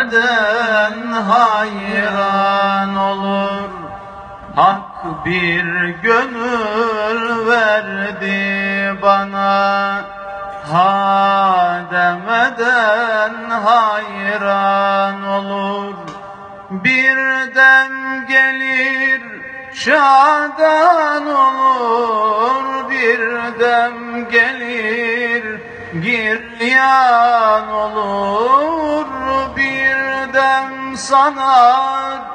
demeden hayran olur? Hak bir gönül verdi bana. Ha demeden hayran olur. Birden gelir şadan olur. Bir dem gelir giryan olur Bir dem sanarsın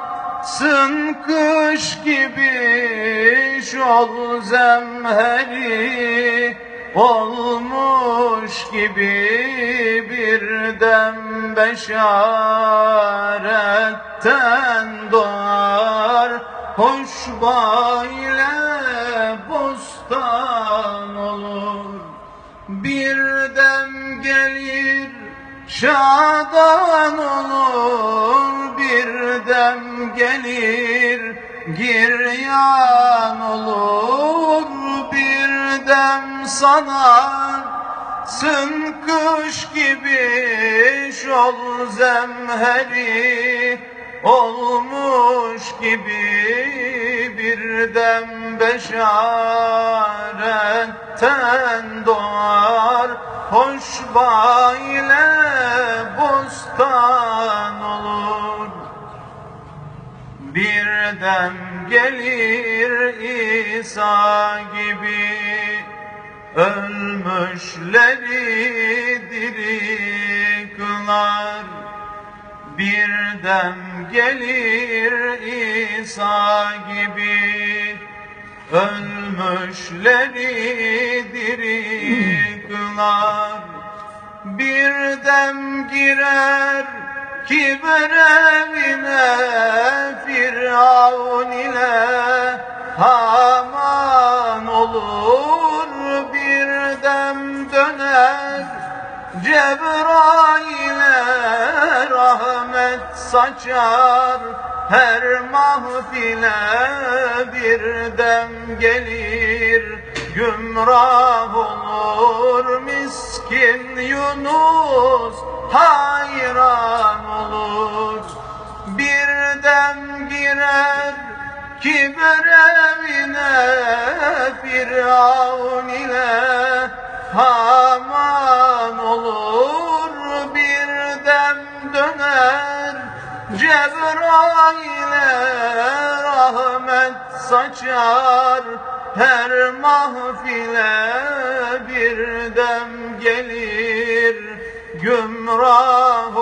kış gibi Şol zemheri olmuş gibi bir dem beşaretten doğar. Hoş ile bostan olur bir dem gelir şadan olur bir dem gelir. Giryan olur bir dem sanarsın kış gibi şol zemheri. Olmuş gibi bir dem beşaretten doğar hoş ile bostan olur. Birden gelir İsa gibi. Ölmüşleri diri kılar. Birden gelir İsa gibi. Ölmüşleri diri kılar Birden girer kiber evine Firavun ile Haman olur. Bir dem döner Cebrail'e rahmet saçar. Her mahfile bir dem gelir Gümrah olur miskin Yunus hayran olur. Bir dem girer kiber evine Firavun ile Haman olur. Bir dem döner Cebrail'e rahmet saçar. Her mahfile bir dem gelir. Gümrah